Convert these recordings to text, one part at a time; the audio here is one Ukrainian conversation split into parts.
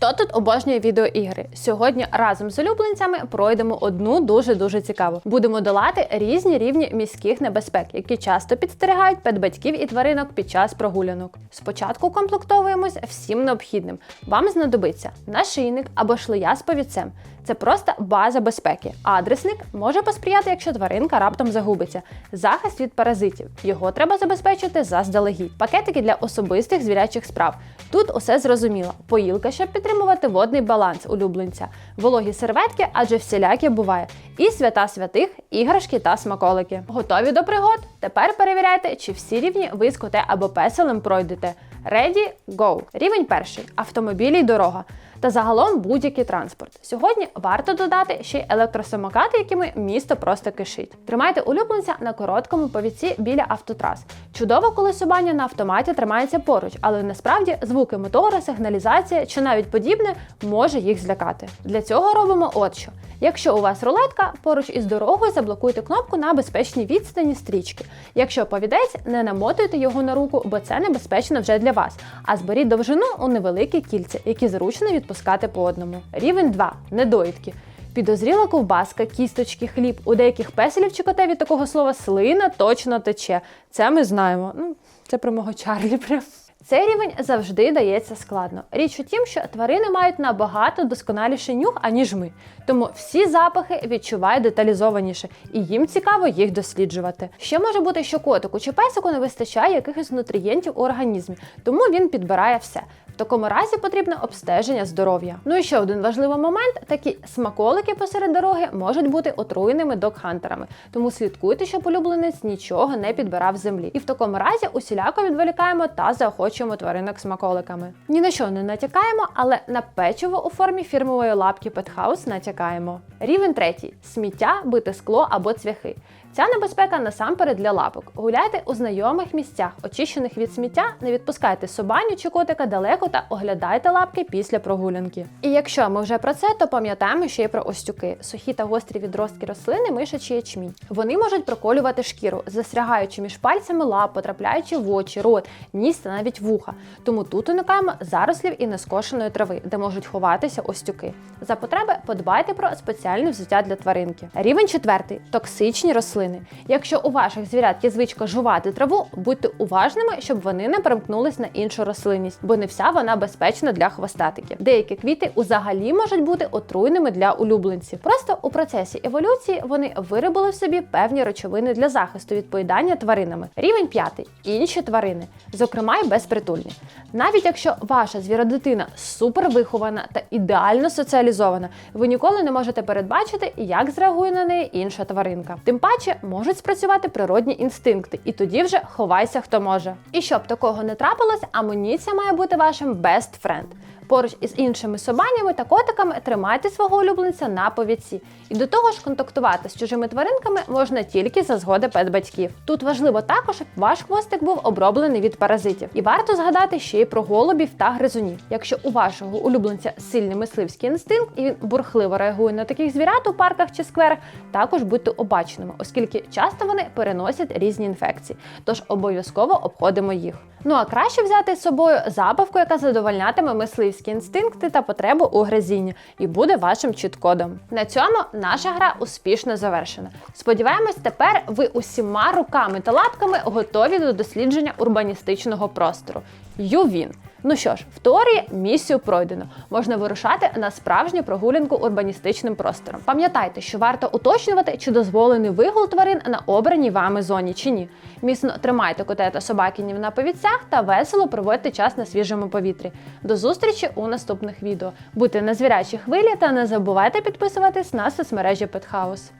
Хто тут обожнює відеоігри? Сьогодні разом з улюбленцями пройдемо одну дуже дуже цікаву. Будемо долати різні рівні міських небезпек, які часто підстерігають педбатьків і тваринок під час прогулянок. Спочатку комплектовуємось всім необхідним. Вам знадобиться нашийник або шлея з повідцем. Це просто база безпеки. Адресник може посприяти, якщо тваринка раптом загубиться. Захист від паразитів. Його треба забезпечити заздалегідь. Пакетики для особистих звірячих справ. Тут усе зрозуміло. Поїлка, щоб підтримувати водний баланс улюбленця, вологі серветки, адже всіляке буває. І свята святих, іграшки та смаколики. Готові до пригод? Тепер перевіряйте, чи всі рівні ви з коте або песелем пройдете. Ready, go! Рівень перший автомобілі й дорога. Та загалом будь-який транспорт. Сьогодні варто додати ще й електросамокати, якими місто просто кишить. Тримайте улюбленця на короткому повідці біля автотрас. Чудово, коли собаня на автоматі тримається поруч, але насправді звуки мотора, сигналізація чи навіть подібне може їх злякати. Для цього робимо от що. Якщо у вас рулетка, поруч із дорогою заблокуйте кнопку на безпечній відстані стрічки. Якщо повідець, не намотуйте його на руку, бо це небезпечно вже для вас. А зберіть довжину у невеликі кільця, які зручно відпускати по одному. Рівень 2. Недоїдки. Підозріла ковбаска, кісточки, хліб. У деяких песелів чи котей від такого слова слина точно тече. Це ми знаємо. Ну, це про мого Чарлі прям. Цей рівень завжди дається складно. Річ у тім, що тварини мають набагато досконаліший нюх, аніж ми. Тому всі запахи відчувають деталізованіше, і їм цікаво їх досліджувати. Ще може бути, що котику чи песику не вистачає якихось нутрієнтів у організмі, тому він підбирає все. Такому разі потрібне обстеження здоров'я. Ну і ще один важливий момент: такі смаколики посеред дороги можуть бути отруєними докхантерами, тому слідкуйте, щоб улюбленець нічого не підбирав землі. І в такому разі усіляко відволікаємо та заохочуємо тваринок смаколиками. Ні на що не натякаємо, але на печиво у формі фірмової лапки Pethouse натякаємо. Рівень третій сміття, бите скло або цвяхи. Ця небезпека насамперед для лапок. Гуляйте у знайомих місцях, очищених від сміття, не відпускайте собаню чи котика далеко та оглядайте лапки після прогулянки. І якщо ми вже про це, то пам'ятаємо ще й про остюки, сухі та гострі відростки рослини, мишачі ячмінь. Вони можуть проколювати шкіру, застрягаючи між пальцями лап, потрапляючи в очі, рот, ніс та навіть вуха. Тому тут уникаємо зарослів і нескошеної трави, де можуть ховатися остюки. За потреби подбайте про спеціальне взуття для тваринки. Рівень четвертий токсичні рослини. Якщо у ваших звірят є звичка жувати траву, будьте уважними, щоб вони не перемкнулись на іншу рослинність, бо не вся вона безпечна для хвостатиків. Деякі квіти взагалі можуть бути отруйними для улюбленців. Просто у процесі еволюції вони виробили в собі певні речовини для захисту від поїдання тваринами. Рівень п'ятий інші тварини, зокрема й безпритульні. Навіть якщо ваша звіродитина супервихована та ідеально соціалізована, ви ніколи не можете передбачити, як зреагує на неї інша тваринка. Тим паче можуть спрацювати природні інстинкти, і тоді вже ховайся хто може. І щоб такого не трапилось, амуніція має бути вашим best friend. Поруч із іншими собанями та котиками тримайте свого улюбленця на повідці. І до того ж, контактувати з чужими тваринками можна тільки за згоди педбатьків. Тут важливо також, щоб ваш хвостик був оброблений від паразитів. І варто згадати ще й про голубів та гризунів. Якщо у вашого улюбленця сильний мисливський інстинкт і він бурхливо реагує на таких звірят у парках чи скверах, також будьте обачними, оскільки часто вони переносять різні інфекції. Тож обов'язково обходимо їх. Ну а краще взяти з собою забавку, яка задовольнятиме мисливські інстинкти та потребу у гризінні, і буде вашим чіт-кодом. На цьому наша гра успішно завершена. Сподіваємось, тепер ви усіма руками та лапками готові до дослідження урбаністичного простору. Ювін. Ну що ж, в теорії місію пройдено. Можна вирушати на справжню прогулянку урбаністичним простором. Пам'ятайте, що варто уточнювати, чи дозволений вигул тварин на обраній вами зоні чи ні. Міцно тримайте коте та собакінів на повідцях та весело проводьте час на свіжому повітрі. До зустрічі у наступних відео. Будьте на звірячій хвилі та не забувайте підписуватись на соцмережі Петхаус.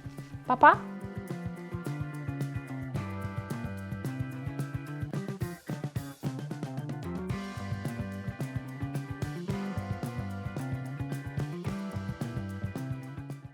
Па-па!